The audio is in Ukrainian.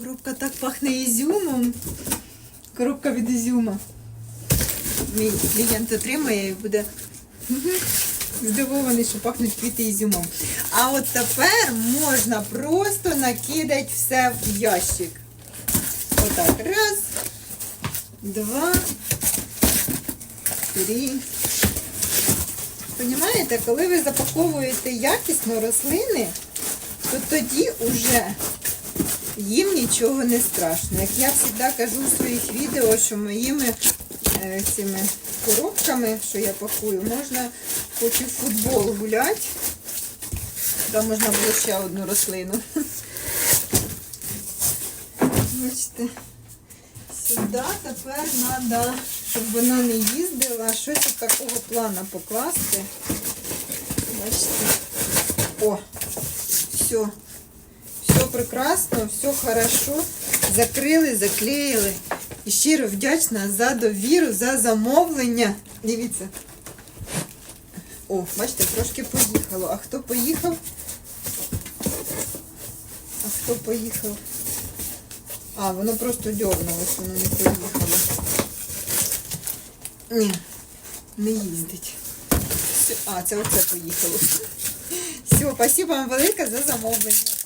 Коробка так пахне ізюмом. Коробка від ізюма. Мій клієнт отримає і буде здивований, що пахнуть квіти ізюмом. А от тепер можна просто накидати все в ящик. Отак. Раз, два, три. Понімаєте, коли ви запаковуєте якісно рослини, то тоді уже їм нічого не страшно. Як я завжди кажу в своїх відео, що моїми е, цими коробками, що я пакую, можна хоч і в футбол гуляти. Там можна було ще одну рослину. Бачите, сюди тепер треба, щоб вона не їздила, щось от такого плана покласти. Бачите? О, все. Прекрасно, все хорошо. Закрили, заклеїли. І щиро вдячна за довіру, за замовлення. Дивіться. О, бачите, трошки поїхало. А хто поїхав? А хто поїхав? А, воно просто дьорнулось, воно не поїхало. Ні, не їздить. А, це оце поїхало. Все, спасибо вам велике за замовлення.